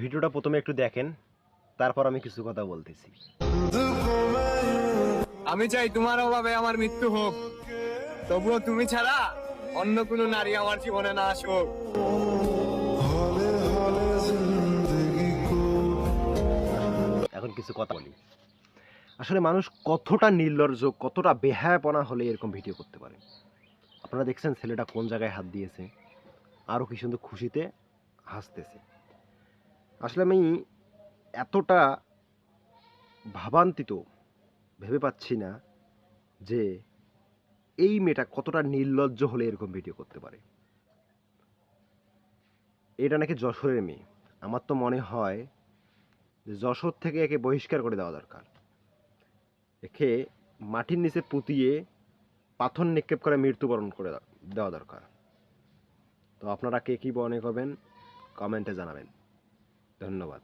ভিডিওটা প্রথমে একটু দেখেন তারপর আমি কিছু কথা বলতেছি। আমি চাই তোমার অভাবে আমার মৃত্যু হোক। তবুও তুমি ছাড়া অন্য কোনো নারী আমার জীবনে না আসুক। এখন কিছু কথা বলি। আসলে মানুষ কতটা নির্লজ্জ কতটা বেহায়াপনা হলে এরকম ভিডিও করতে পারে? আপনারা দেখছেন ছেলেটা কোন জায়গায় হাত দিয়েছে আরও কি সুন্দর খুশিতে হাসতেছে। আসলে আমি এতটা ভাবান্তিত ভেবে পাচ্ছি না যে এই মেয়েটা কতটা নির্লজ্জ হলে এরকম ভিডিও করতে পারে। এটা নাকি যশোরের মেয়ে। আমার তো মনে হয় যে যশোর থেকে একে বহিষ্কার করে দেওয়া দরকার। একে মাটির নিচে পুঁতিয়ে পাথর নিক্ষেপ করে মৃত্যুবরণ করে দেওয়া দরকার। তো আপনারা কে কী মনে করবেন? কমেন্টে জানাবেন। ধন্যবাদ।